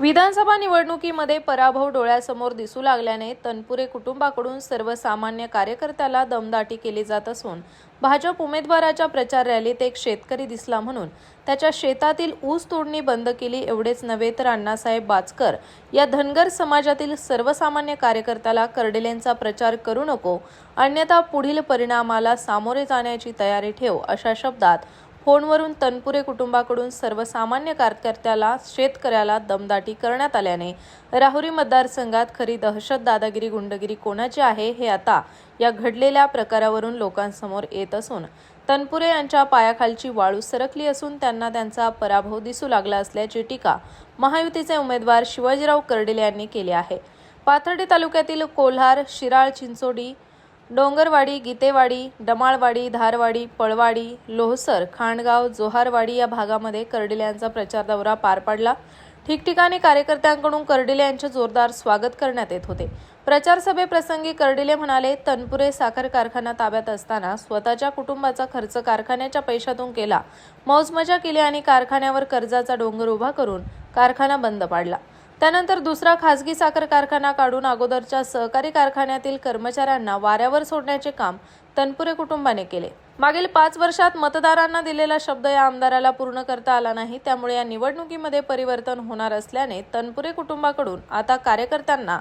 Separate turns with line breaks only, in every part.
विधानसभा निवडणुकीमध्ये पराभव डोळ्यासमोर दिसू लागल्याने तनपुरे कुटुंबाकडून सर्वसामान्य कार्यकर्त्याला दमदाटी केली जात असून भाजप उमेदवाराच्या प्रचार रॅलीत एक शेतकरी दिसला म्हणून त्याच्या शेतातील ऊस तोडणी बंद केली एवढेच नव्हे तर अण्णासाहेब बाचकर या धनगर समाजातील सर्वसामान्य कार्यकर्त्याला कर्डिलेंचा प्रचार करू नको अन्यथा पुढील परिणामाला सामोरे जाण्याची तयारी ठेव अशा शब्दात फोनवरून तनपुरे कुटुंबाकडून सर्वसामान्य कार्यकर्त्याला शेतकऱ्याला दमदाटी करण्यात आल्याने राहुरी मतदारसंघात खरी दहशत दादागिरी गुंडगिरी कोणाची आहे हे आता या घडलेल्या प्रकारावरून लोकांसमोर येत असून तनपुरे यांच्या पायाखालची वाळू सरकली असून त्यांना त्यांचा पराभव दिसू लागला असल्याची टीका महायुतीचे उमेदवार शिवाजीराव कर्डिले यांनी केली आहे. पाथर्डी तालुक्यातील कोल्हार शिराळ चिंचोडी डोंगरवाडी गीतेवाडी डमाळवाडी धारवाडी पळवाडी लोहसर खांडगाव जोहारवाडी या भागामध्ये कर्डिले यांचा प्रचार दौरा पार पाडला. ठिकठिकाणी कार्यकर्त्यांकडून कर्डिले यांचे जोरदार स्वागत करण्यात येत होते. प्रचार सभेप्रसंगी कर्डिले म्हणाले तनपुरे साखर कारखाना ताब्यात असताना स्वतःच्या कुटुंबाचा खर्च कारखान्याच्या पैशातून केला. मौजमजा केली आणि कारखान्यावर कर्जाचा डोंगर उभा करून कारखाना बंद पाडला. त्यानंतर दुसरा खासगी साखर कारखाना काढून अगोदरच्या सहकारी कारखान्यातील कर्मचाऱ्यांना वाऱ्यावर सोडण्याचे काम तनपुरे कुटुंबाने केले. मागील पाच वर्षात मतदारांना दिलेला शब्द या आमदाराला पूर्ण करता आला नाही. त्यामुळे या निवडणुकीमध्ये परिवर्तन होणार असल्याने तनपुरे कुटुंबाकडून आता कार्यकर्त्यांना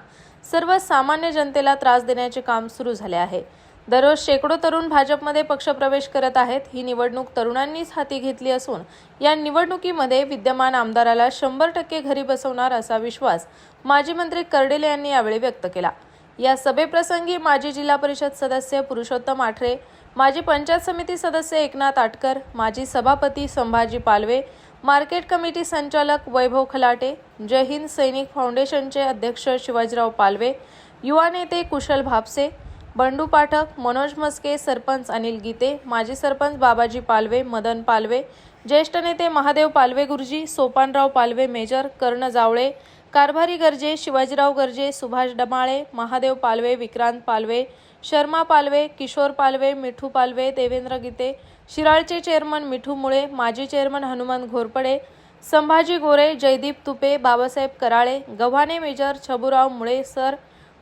सर्वसामान्य जनतेला त्रास देण्याचे काम सुरू झाले आहे. दररोज शेकडो तरुण भाजपमध्ये पक्षप्रवेश करत आहेत. ही निवडणूक तरुणांनीच हाती घेतली असून या निवडणुकीमध्ये विद्यमान आमदाराला शंभर टक्के घरी बसवणार असा विश्वास माजी मंत्री कर्डिले यांनी यावेळी व्यक्त केला. या सभेप्रसंगी माजी जिल्हा परिषद सदस्य पुरुषोत्तम आठरे माजी पंचायत समिती सदस्य एकनाथ आटकर माजी सभापती संभाजी पालवे मार्केट कमिटी संचालक वैभव खलाटे जय हिंद सैनिक फाउंडेशनचे अध्यक्ष शिवाजीराव पालवे युवा नेते कुशल भापसे बंडू पाठक मनोज मस्के सरपंच अनिल गीते माजी सरपंच बाबाजी पालवे मदन पालवे ज्येष्ठ नेते महादेव पालवे गुरुजी सोपानराव पालवे मेजर कर्ण जावळे कारभारी गर्जे शिवाजीराव गर्जे सुभाष डमाळे महादेव पालवे विक्रांत पालवे शर्मा पालवे किशोर पालवे मिठू पालवे देवेंद्र गीते शिराळचे चेअरमन मिठू मुळे माजी chairman Hanuman Ghorpade Sambhaji Gore Jaydeep Tupe Babasaheb Karale Gavhane major Chhaburao Mule sir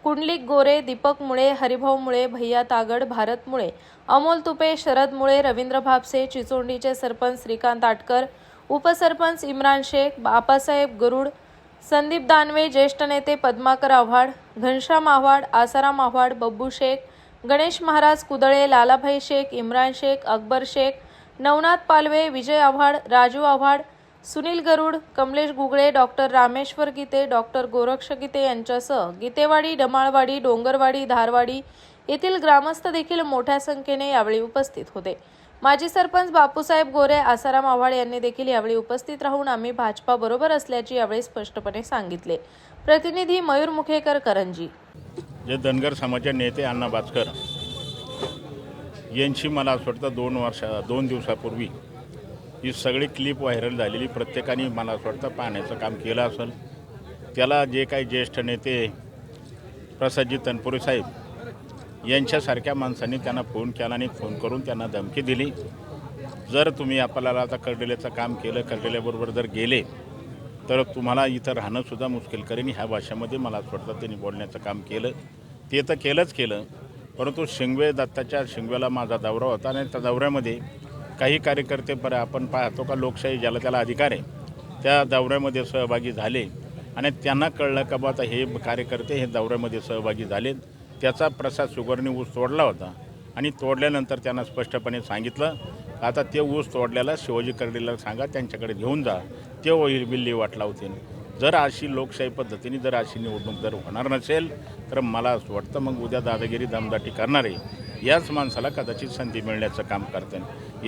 Kundlik गोरे दीपक मुळे हरिभाऊ मुळे भैया तागड भारत मुळे अमोल तुपे शरद मुळे रवींद्र भापसे चिचोंडीचे सरपंच श्रीकांत आटकर उपसरपंच इम्रान शेख बापासाहेब गरुड संदीप दानवे ज्येष्ठ नेते पद्माकर आव्हाड घनश्याम आव्हाड आसाराम आव्हाड बब्बू शेख गणेश महाराज कुदळे लालाभाई शेख इम्रान शेख अकबर शेख नवनाथ पालवे विजय आव्हाड राजू आव्हाड सुनील गरुड कमलेश गुगळे डॉक्टर रामेश्वर गीते डॉक्टर गोरक्ष गीते यांच्यासह गीतेवाडी डमाळवाडी डोंगरवाडी धारवाडी येथील ग्रामस्थ देखील मोठ्या संख्येने यावेळी उपस्थित होते. माजी सरपंच बापूसाहेब गोरे आसाराम आव्हाड यांनी देखील यावेळी उपस्थित राहून आम्ही भाजपा बरोबर असल्याचे यावेळी स्पष्टपणे सांगितले. प्रतिनिधी मयूर मुखेकर करंजी.
जे धनगर समाजाचे नेते अण्णा भास्कर यांची मला असं वाटतं दोन वर्षा दोन दिवसापूर्वी ही सगळी क्लिप व्हायरल झालेली प्रत्येकाने मला असं वाटतं पाहण्याचं काम केलं असेल. त्याला जे काही ज्येष्ठ नेते प्रसादजी तनपुरे साहेब यांच्यासारख्या माणसांनी त्यांना फोन केला आणि फोन करून त्यांना धमकी दिली. जर तुम्ही आपल्याला आता कर्डेलेचं काम केलं कर्डिल्याबरोबर जर गेले तर तुम्हाला इथं राहणंसुद्धा मुश्किल करेन. ह्या भाषेमध्ये मला असं वाटतं त्यांनी बोलण्याचं काम केलं. ते तर केलंच केलं परंतु शिंगवे दत्ताच्या शिंगवेला माझा दौरा होता आणि त्या दौऱ्यामध्ये काही कार्यकर्ते पर आपण पाहतो का लोकशाही ज्याला त्याला अधिकार आहे त्या दौऱ्यामध्ये सहभागी झाले. आणि त्यांना कळलं का बा आता हे कार्यकर्ते हे दौऱ्यामध्ये सहभागी झालेत. त्याचा प्रसाद सुगरने ऊस तोडला होता. आणि तोडल्यानंतर त्यांना स्पष्टपणे सांगितलं आता ते ऊस तोडल्याला शिवाजी कर्डीला सांगा त्यांच्याकडे घेऊन जा. ते होईल बिल्ली वाट लावतील जर अशी लोकशाही पद्धतीने जर अशी निवडणूक जर होणार नसेल तर मला असं वाटतं मग उद्या दादागिरी दमदाटी करणारे. याच माणसाला कदाचित संधी मिळण्याचं काम करते.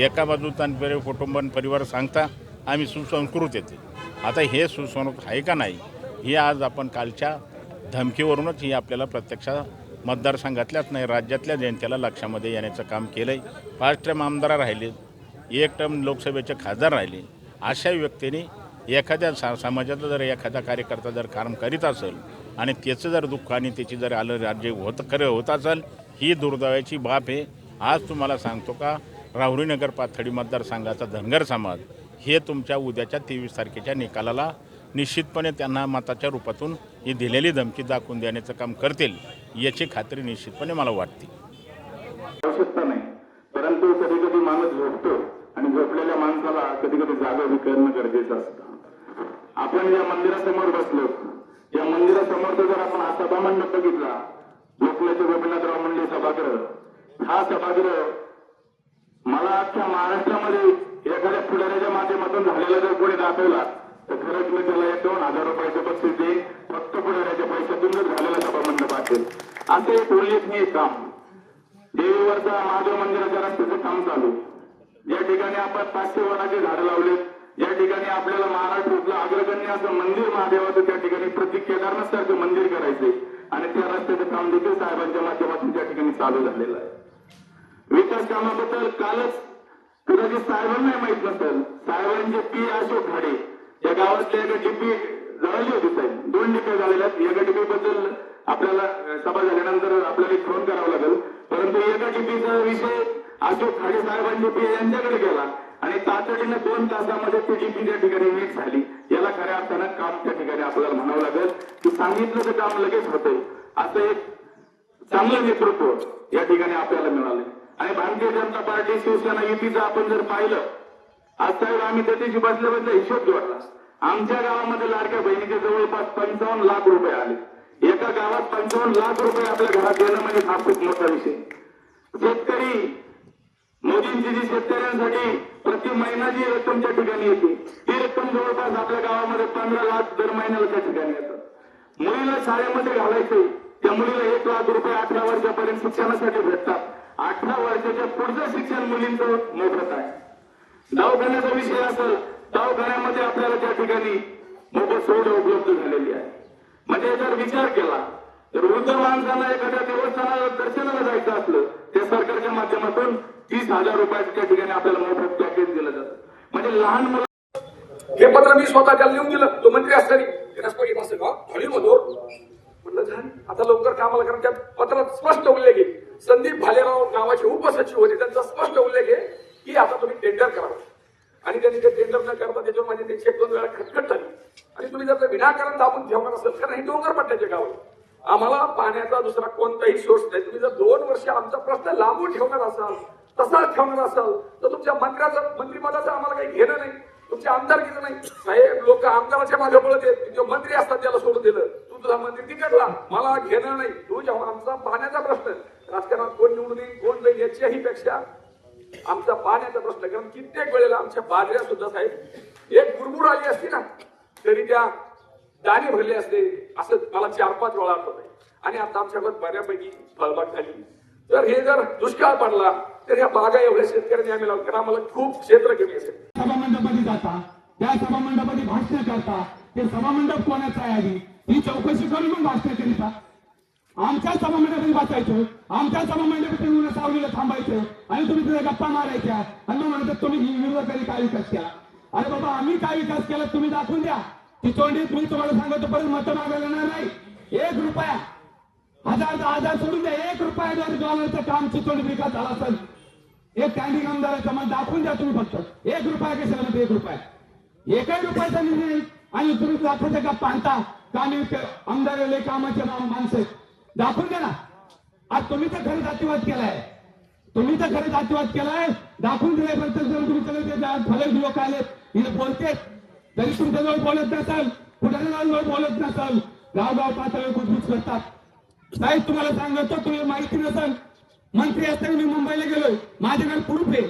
एका बाजू तानपेरे कुटुंब आणि परिवार सांगता आम्ही सुसंस्कृत येते. आता हे सुसंस्कृत आहे का नाही हे आज आपण कालच्या धमकीवरूनच ही आपल्याला प्रत्यक्ष मतदारसंघातल्याच नाही राज्यातल्या जनतेला लक्षामध्ये येण्याचं काम केलं आहे पाच टर्म आमदार राहिले एक टर्म लोकसभेचे खासदार राहिले. अशा व्यक्तीने एखाद्या सा समाजाचा जर एखादा कार्यकर्ता जर काम करीत असेल आणि त्याचं जर दुःख आणि त्याची जर आलं राज्य होत खरं होत असेल ही दुर्दैवाची बाब आहे. आज तुम्हाला सांगतो का राहुरीनगर पाथडी मतदारसंघाचा धनगर समाज हे तुमच्या उद्याच्या तेवीस तारखेच्या निकालाला निश्चितपणे त्यांना मताच्या रूपातून ही दिलेली धमकी दाखवून देण्याचं काम करतील याची खात्री निश्चितपणे मला वाटते.
आवश्यकता नाही. परंतु कधी कधी माणूस झोपतो आणि झोपलेल्या माणसाला कधी कधी जागा विकरणं गरजेचं असतं. आपण या मंदिरासमोर बसलो. या मंदिरासमोरचा जर आपण आता बघितला लोकनेते गोपीनाथराव मुंडे सभागृह. हा सभागृह मला अख्ख्या महाराष्ट्रामध्ये एखाद्या पुढाऱ्याच्या माध्यमातून झालेला जर कोणी दाखवला तर खरंच मी त्याला एक दोन हजार रुपयाचं बक्षीस देईन. फक्त पुढाऱ्याच्या पैशातून जर झालेला सभा सभामंडप असेल. असं एक उल्लेखनीय काम. देवीवरचा महादेव मंदिराच्या रस्त्याचं काम चालू. या ठिकाणी आपण पाचशे वनाचे झाडं लावलेत. या ठिकाणी आपल्याला महाराष्ट्रातलं अग्रगण्य असं मंदिर महादेवाचं त्या ठिकाणी प्रतीक केदारनाथ सारखं मंदिर करायचंय. आणि त्या रस्त्याचं काम देखील साहेबांच्या माध्यमातून त्या ठिकाणी चालू झालेलं आहे. विकास कामाबद्दल कालच कदाचित साहेबांना नाही माहीत नसेल साहेबांचे पी अशोक घाडे या गावातल्या एका डीपी जळाली होती साहेब. दोन डीपी झालेल्या आहेत. एका डीपी बद्दल आपल्याला सभा झाल्यानंतर आपल्याला एक फोन करावा लागेल. परंतु एका डीपीचा विषय अशोक खाडे साहेबांची पी यांच्याकडे गेला आणि तातडीनं दोन तासामध्ये ती डीपी त्या ठिकाणी नीट झाली. अर्थानं काम त्या ठिकाणी आपल्याला म्हणावं लागेल की सांगितलं तर काम लगेच होते. असं एक चांगलं नेतृत्व या ठिकाणी आपल्याला मिळालं आणि भारतीय जनता पार्टी शिवसेना युतीचं आपण जर पाहिलं आज साहेब आम्ही त्या दिवशी बसल्या बसल्या हिशोब जोडला. आमच्या गावामध्ये लाडक्या बहिणीचे जवळपास पंचावन्न लाख रुपये आले. एका गावात पंचावन्न लाख रुपये आपल्या घरात देणं म्हणजे हा खूप मोठा विषय. शेतकरी मोदींची जी शेतकऱ्यांसाठी प्रति महिना जी रक्कम त्या ठिकाणी येते ती रक्कम जवळपास आपल्या गावामध्ये पंधरा लाख दर महिन्याला त्या ठिकाणी येतात मुलीला शाळेमध्ये घालायचे त्या मुलीला एक लाख रुपये अठरा वर्षापर्यंत शिक्षणासाठी भेटतात. अठरा वर्षाच्या पुढचं शिक्षण मुलींचं मोफत आहे. दवाखान्याचा विषय असेल दवाखान्यामध्ये आपल्याला त्या ठिकाणी मोफत सुविधा उपलब्ध झालेली आहे. म्हणजे याच्यावर विचार केला. तर वृद्ध माणसांना एखाद्या देवस्थानाला दर्शनाला जायचं असलं त्या सरकारच्या माध्यमातून तीस हजार रुपयाचं त्या ठिकाणी आपल्याला मोफत पॅकेज दिलं जातं. म्हणजे लहान मुलं
हे पत्र मी स्वतः त्याला लिहून दिलं. तो मंत्री असताना. त्याला स्पष्ट असं म्हटलं झालं. आता लवकर कामाला कारण त्या पत्रात स्पष्ट उल्लेख आहे. संदीप भालेराव नावाचे उपसचिव होते. त्यांचा स्पष्ट उल्लेख आहे की आता तुम्ही टेंडर करावं आणि त्यांनी ते टेंडर न करता त्याच्यावर माझी त्यांची एक दोन वेळा खटखट झाली. आणि तुम्ही जर विनाकारण दाबून ठेवणार असेल कारण हे डोंगर पट्ट्याचे गाव आहे. आम्हाला पाण्याचा दुसरा कोणताही सोर्स नाही. तुम्ही जर दोन वर्ष आमचा प्रश्न लांबून ठेवणार असाल तसाच ठेवणार असाल तर तुमच्या मंत्र्याचं मंत्रिपदाचं आम्हाला काही घेणं नाही. तुमच्या आमदारकीचं नाही. साहेब लोक आमदाराच्या मागे पळत आहेत. जो मंत्री असतात त्याला सोडून दिलं. तू तुझा मंत्री तिकडला. मला घेणं नाही. तू जेव्हा आमचा पाण्याचा प्रश्न राजकारणात कोण निवडून येईल कोण जाईल याच्याही पेक्षा आमचा पाण्याचा प्रश्न कारण कित्येक वेळेला आमच्या बाजऱ्या सुद्धा साहेब एक गुरगुर आली असती ना तरी त्या दाणे भरले असते असं मला चार पाच वेळा आठवत आणि आता आमच्याकडे बऱ्यापैकी फळबाग झाली. तर हे जर दुष्काळ पडला तर ह्या बागा एवढ्या शेतकऱ्यांनी आम्ही लावलं कारण आम्हाला खूप क्षेत्र कमी असेल.
सभामंडपामध्ये जाता त्या सभामंडपामध्ये भाषण करता ते सभामंडप कोणाचं आहे आधी? ही चौकशी करून मग भाषण करीता आमच्या सभामंडपात बसायचं. आमच्या सभामंडपात येऊन सावलीला थांबायचं. आणि तुम्ही तिथे गप्पा मारायच्या. आणि मग म्हणतात तुम्ही करी काय विकास केला? अरे बाबा आम्ही काय विकास केला तुम्ही दाखवून द्या. ती मी तुम्हाला सांगतो परत मतं मागायला येणार नाही. एक रुपया. हजार हजार सोडून द्या. एक रुपया जर डॉलरचं काम चितोडी विकास झाला असेल एक कॅन्डी आमदाराचं मला दाखवून द्या तुम्ही फक्त. एक रुपया कशाला म्हणते? एक रुपया. एकही रुपयाचा निर्णय आणि तुम्ही दाखवता गप्पा का मी ते आमदार लय कामाचे माणसं. दाखवून द्या ना. आज तुम्ही तर खरं जातीवाद केलाय. तुम्ही तर खरं जातीवाद केलाय. दाखवून दिल्याबद्दल पण तुम्ही सगळे ते फलक लोक आले इथे बोलतेत. तरी तुमच्याजवळ बोलत नसाल कुठल्या बोलत नसाल गावगाव पातळीवर कुठलीच करतात साहेब तुम्हाला सांगतो तुम्ही माहिती नसाल मंत्री असताना मी मुंबईला गेलोय. माझ्याकडे प्रूफ आहे.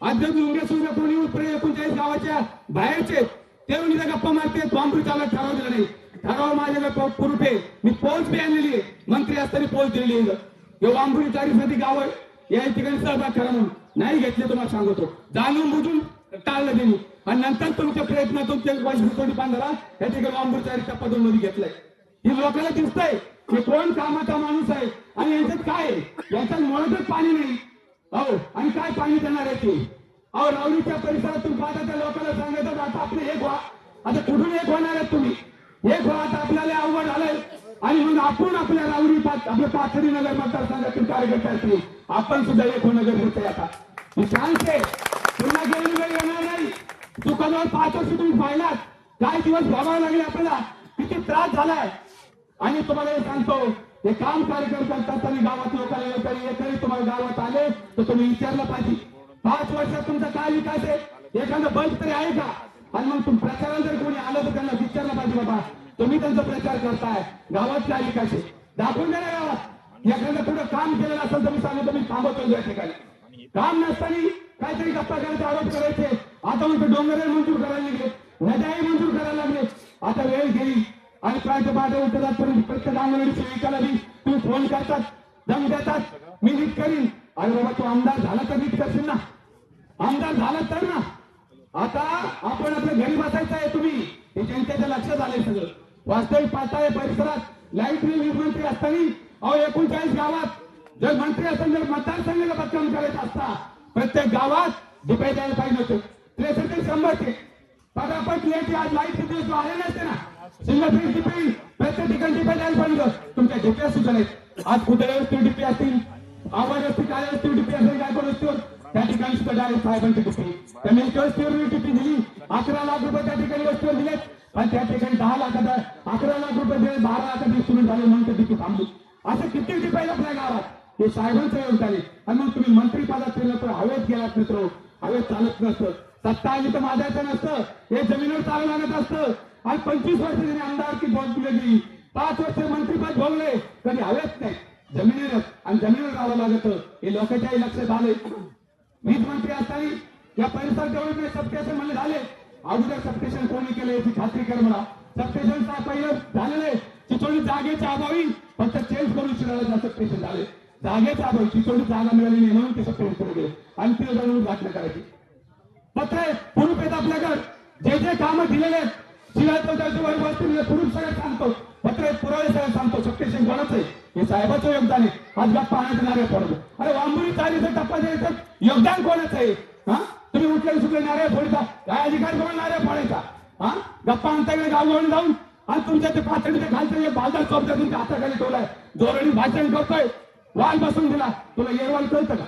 अध्यक्ष जर मुंगे सुद्धा कोणी एकोणचाळीस गावाच्या बाहेरचे ते मी गप्पा मारते बॉम्बू चालत ठराव दिला नाही. ठराव माझ्याकडे प्रूफ आहे. मी पोच बी आणलेली आहे. मंत्री असताना पोच दिलेली आहे. बांबुरी चारीसाठी गाव या ठिकाणी सहभाग करा म्हणून. नाही घेतले तुम्हाला सांगतो. जाणून बुजून टाळलं त्यांनी आणि नंतर तुमच्या प्रयत्नातून ते कोटी बांधारा या ठिकाणी बांबुरी पदोन्नती घेतलाय. ही लोकांना दिसतंय की कोण कामाचा माणूस आहे आणि यांच्यात काय आहे? यांच्यात मुळातच पाणी नाही. अहो आणि काय पाणी देणार आहे ते? अहो रावलीच्या परिसरातून पाहता त्या लोकांना सांगायचं आता आपले एक व्हा. आता कुठून एक होणार आहेत तुम्ही? एक व्हा आता आपल्याला अवघड आलंय आणि मग आपण आपल्या रावरी आपलं आपल्या पाथरी नगर मतदारसंघातील कार्यकर्ते असतील आपण सुद्धा एक होणं गरजेचं आहे आता. मी सांगते पुन्हा गेली वेळ येणार दुकानावर पाच वर्ष तुम्ही पाहिलात. काय दिवस भोगावे लागले आपल्याला? किती त्रास झालाय. आणि तुम्हाला हे सांगतो हे काम कार्यक्रम करतात तरी गावात लोकांना तरी तुम्हाला गावात आले तर तुम्ही विचारलं पाहिजे. पाच वर्षात तुमचा काय विकास आहे? एखादा बल्ब तरी आहे का? आणि मग तुम प्रचाराला जर कोणी आलं तर त्यांना विचारलं पाहिजे बाबा तुम्ही त्यांचा प्रचार करताय. गावात काय विकास आहे? दाखवून द्या ना गावात. एखादं पुढे काम केलेलं असेल तर मी सांगतो मी थांबवतो या ठिकाणी. काम नसताना काहीतरी गप्पा करायचे आरोप करायचे. आता म्हणतो डोंगर मंजूर करायला लागले नद्याही मंजूर करायला लागले. आता वेळ गेली आणि प्रायच्या पाठ उतरतात परंतु प्रत्येक अंगणवाडी सेविकाला बी तुम्ही फोन करतात दम देतात. मी नीट करीन. अरे बाबा तू आमदार झाला तर नीट करशील ना? आमदार झाला तर ना? आता आपण आपल्या घरी बसायचं आहे तुम्ही. हे जनतेच्या लक्षात आलंय सगळं. वास्तविक पाहताय परिसरात. लाइट बिल मंत्री असताना अहो एकोणचाळीस गावात जर मंत्री असेल जर मतदारसंघाला बदनाम करायचा असता प्रत्येक गावात डिपेंड द्यायला पाहिजे होते. त्रेसष्ट ते शंभर ते पटापट आज लाइट दिवस आले नसते ना सिंगल फेज डिपे प्रत्येक ठिकाणची डिपे द्यायला पाहिजे. तुमच्या डिप्या सूचना आहेत आज कुठे वस्ती डिपे असतील आवाज असतील काय असतील डिपे असेल काय पण असतील त्या ठिकाणी सुद्धा डायरेक्ट साहेबांची डिपे त्यांनी मिल्की वस्तीवर डिपी दिली. अकरा लाख रुपये त्या ठिकाणी वस्तीवर दिलेत. पण त्या ठिकाणी दहा लाखाचा अकरा लाख रुपये दिले बारा लाखाची सुरू झाले म्हणून ते डिपी थांबली. असं किती डिपे आपल्या गावात? हे साहेबांचं येऊन आहे. आणि मग तुम्ही मंत्री पदात फिरलं तर हवेत गेलात मित्र. हवेत चालत नसतं. सत्ता आली तर माझ्याचं नसतं. हे जमिनीवर चालू लागत असतं. आणि पंचवीस वर्ष त्यांनी आमदार की बोल गेली पाच वर्ष मंत्रीपद भोगले कधी हवेत नाही. जमिनीवर आणि जमिनीवर राहावं लागत. हे लोकांच्याही लक्षात आले वीज मंत्री असताना या परिसर डेव्हलपमेंट सबस्टेशन म्हणजे झाले. अगोदर सबस्टेशन कोणी केले याची खात्री कर मला. सबस्टेशन पहिलं झालेले चिचोली जागेच्या अभावी फक्त चेंज करून शिरायला सबस्टेशन झाले. जागेच्या अभावी चिचोली जागा मिळाली नाही म्हणून ते सबस्टेशन करू गेले. आणि ते जाऊन घातलं करायची. पत्र आहेत पुरुष आहेत आपल्याकडे जे जे कामं दिलेले आहेत शिवाय चौदाशे वर म्हणजे सगळं सांगतो. पत्र आहेत पुरावे सगळं सांगतो. सबस्टेशन कोणाचं आहे? हे साहेबाचं योगदान आहे. आज गप्पा आणायचं नारे पडतो अरे वांबुरी चालीचं टप्पा द्यायचं योगदान कोणाचं आहे? हा? तुम्ही उठले सुटले नारे फोडता. काय अधिकार कोण नारे फोडायचा? हा? गप्पा आणता गावगावून जाऊन. आणि तुमच्या ते पातळीच्या खालचे बाजार चौकच्या तुमच्या हाताखाली ठेवलाय. जोरणी भाषण करतोय. वाल बसून दिला. तुला येरवाल कळतं का?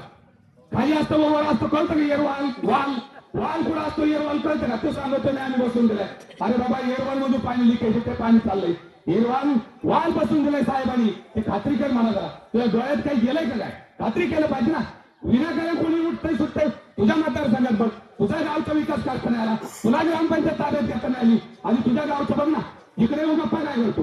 खाली असतं वर असतं कळतं का येरवाल? वाल. वाल कुठं असतो येरवाल कळतं का? तो सांगतो नाही आम्ही बसून दिलाय. अरे बाबा येरवाल मधून पाणी लिकेज ते पाणी चाललंय. येरवाल वाल बसून दिलाय साहेबांनी. ते खात्री कर म्हणा जरा. तुझ्या डोळ्यात काही गेलंय का काय? खात्री केलं पाहिजे ना. विनाकारण कोणी उठतंय सुटतंय तुझ्या मतदारसंघात बघ. तुझा गावचा विकास करता आला तुला ग्रामपंचायत ताब्यात घेता नाही आली. आणि तुझ्या गावचं बघ ना इकडे गप्पा काय करतो.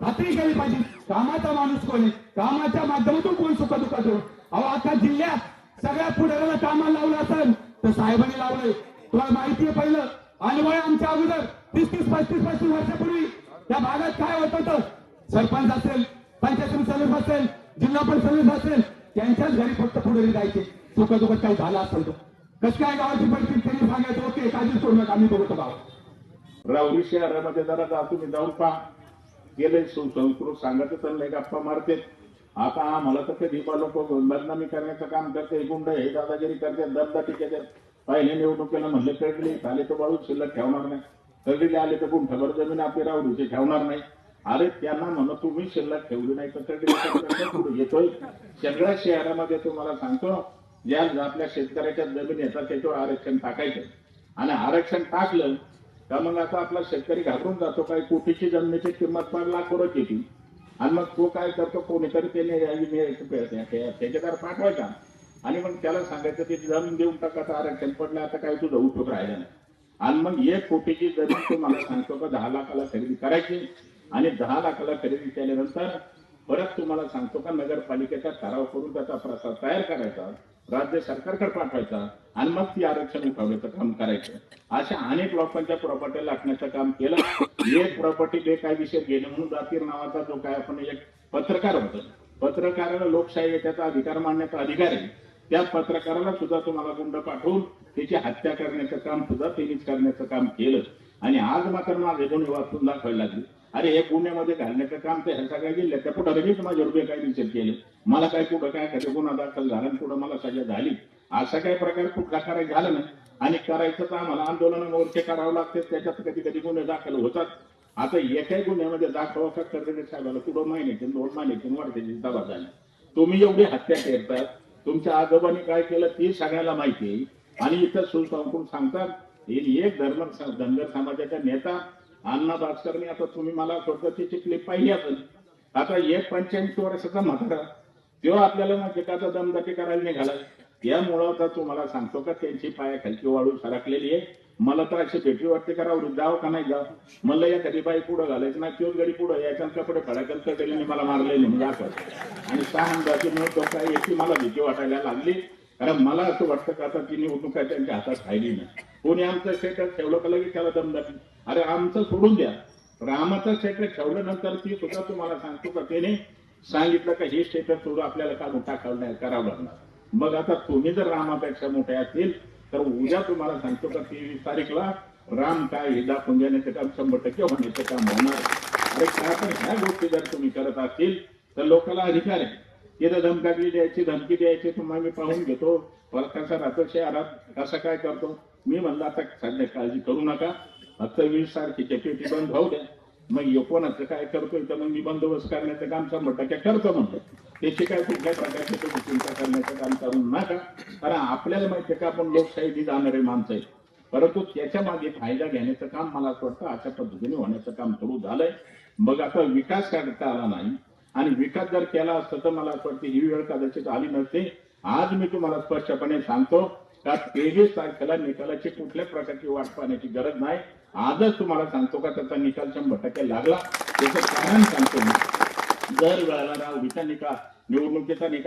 खात्री केली पाहिजे. कामाचा माणूस कोण आहे? कामाच्या माध्यमातून कोण सुख दुःखात अहो आता जिल्ह्यात सगळ्या पुढाऱ्याला कामाला लावलं असेल तर साहेबांनी लावले. तुला माहिती आहे पहिलं? अनुभव आमच्या अगोदर तीस तीस पस्तीस पस्तीस वर्षापूर्वी त्या भागात काय होत होतं? सरपंच असेल पंचायत समिती सदस्य असेल जिल्हा परिषद सदस्य असेल त्यांच्याच घरी फक्त पुढे जायचे. सुख दुखत काही झालं असेल तो कसं काय गावाची परिस्थिती? त्यांनी सांगायचं ओके काळजी सोडू नका आम्ही बघतो गाव
राहुरी शहरामध्ये जरा तुम्ही जाऊन पहा. गेले संस्कृत सांगतच नाही गप्पा मारते आता आम्हाला तर कधी लोक बदनामी करण्याचं काम करते गुंड हे दादागिरी करते दमदाटी करतात पहिले निवडणुकीला म्हणले कळली आले तर बाळू शिल्लक ठेवणार नाही. कळलेले आले तर गुंठभर जमीन आपली राहुरीची ठेवणार नाही. अरे त्यांना म्हणा तुम्ही शिल्लक ठेवली नाही तर कळली पुढे येतोय सगळ्या शहरामध्ये तुम्हाला सांगतो ज्या आपल्या शेतकऱ्याच्या जमीन येतात त्याच्यावर आरक्षण टाकायचं. आणि आरक्षण टाकलं तर मग आता आपला शेतकरी घाबरून जातो काही कोटीची जमिनीची किंमत पण लाखोरच येते आणि मग तो काय करतो कोणीतरी त्याने त्याच्याकडे पाठवायचा. आणि मग त्याला सांगायचं ते जमीन देऊन टाकायचं आरक्षण पडलं आता काय तुझं उठून राहिलं नाही. आणि मग एक कोटीची जमीन तो मला सांगतो का दहा लाखाला खरेदी करायची. आणि दहा लाखाला खरेदी केल्यानंतर परत तुम्हाला सांगतो का नगरपालिकेचा ठराव करून त्याचा प्रसाद तयार करायचा. राज्य सरकारकडे पाठवायचा आणि मग ती आरक्षण उठवण्याचं काम करायचं. अशा अनेक लोकांच्या प्रॉपर्टी लाटण्याचं काम केलं. एक प्रॉपर्टी बेकायदेशीर गेले म्हणून जातीर नावाचा जो काय आपण एक पत्रकार होतो. पत्रकाराला लोकशाही त्याचा अधिकार मानण्याचा अधिकार आहे. त्या पत्रकाराला सुद्धा तुम्हाला गुंड पाठवून त्याची हत्या करण्याचं काम सुद्धा त्यांनीच करण्याचं काम केलं. आणि आज मात्र माझे गुन्हे वाचून दाखवायला लागले अरे हे पुण्यामध्ये घालण्याचं काम ते ह्या सगळ्या गेल्या त्या पुढे माझ्यावर विचार केले. मला काय कुठं काय कधी गुन्हा दाखल झाला आणि पुढं मला सजा झाली? असा काही प्रकार कुठला करायचा झालं नाही. आणि करायचं तर आम्हाला आंदोलन मोर्चे करावं लागते त्याच्यात कधी कधी गुन्हे दाखल होतात. आता एकाही गुन्ह्यामध्ये दाखवा का कर्जगे साहेबाला पुढं महिन्याचे दोन महिन्याचे वाढते दबा झाला. तुम्ही एवढी हत्या करतात. तुमच्या आजोबांनी काय केलं ते सगळ्याला माहिती आहे. आणि इथं सुसंकून सांगतात हे एक धर्म धनगर समाजाचा नेता अण्णा भास्करनी आता तुम्ही मला स्वर्गतीची क्लिप पाहिली असेल. आता एक पंच्याऐंशी वर्षाचा म्हातारा तेव्हा आपल्याला ना का दमदाटी करायला निघाला. यामुळं आता तुम्हाला सांगतो का त्यांची पायाखालची वाळू सरकलेली आहे. मला तर अशी भेटी वाटते करा जावं का नाही जावं मला या कधी बाई पुढं घालायचं ना किंवा गडी पुढं याच्या कपडे फडाकल त्याने मला मारलेली म्हणजे दाखवत आणि सहा अंदाजे मिळतो काय याची मला भीती वाटायला लागली. कारण मला असं वाटतं का आता ती निवडणूक त्यांच्या हातात राहिली नाही. कोणी आमचं स्टेटस ठेवलं का लगेच त्याला दमदाटी? अरे आमचं सोडून द्या. रामाचं स्टेटस ठेवल्यानंतर ती सुद्धा तुम्हाला सांगतो का त्याने सांगितलं का हे क्षेत्र सोडून आपल्याला का मोठा नाही करावं लागणार. मग आता तुम्ही जर रामापेक्षा मोठे असतील तर उद्या तुम्हाला सांगतो का तेवीस तारीखला राम काय हे दाखवून देण्याचं काम शंभर टक्के होण्याचं काम होणार. अरे काय पण ह्या गोष्टी जर तुम्ही करत असतील तर लोकांना अधिकार आहे. तिथं धमकागली द्यायची धमकी द्यायची तुम्हाला मी पाहून घेतो. परत कसा राहतो शहरात कसं काय करतो? मी म्हणलं आता सध्या काळजी करू नका. फक्त वीस सारखी पेटी बंद भाऊ द्या. मग कोणाचं काय करतोय तर मग मी बंदोबस्त करण्याचं काम शंभर टक्के करतो म्हणतो. त्याची काय कुठल्या प्रकारची तुम्ही चिंता करण्याचं काम करू नका. कारण आपल्याला माहिती का आपण लोकशाही जाणारे माणसं आहे परंतु त्याच्यामागे फायदा घेण्याचं काम मला असं वाटतं अशा पद्धतीने होण्याचं काम सुरू झालंय. मग आता विकास करता आला नाही. आणि विकास जर केला असता तर मला असं वाटतं ही वेळ कदाचित आली नसते. आज मी तुम्हाला स्पष्टपणे सांगतो का तेवीस तारखेला निकालाची कुठल्या प्रकारची वाट पाहण्याची गरज नाही. आजच तुम्हाला सांगतो का त्याचा निकाल शंभर टक्के लागला. त्याचं कारण सांगतो मी. दर वेळेला राव निकाल निवडणुकीचा निकाल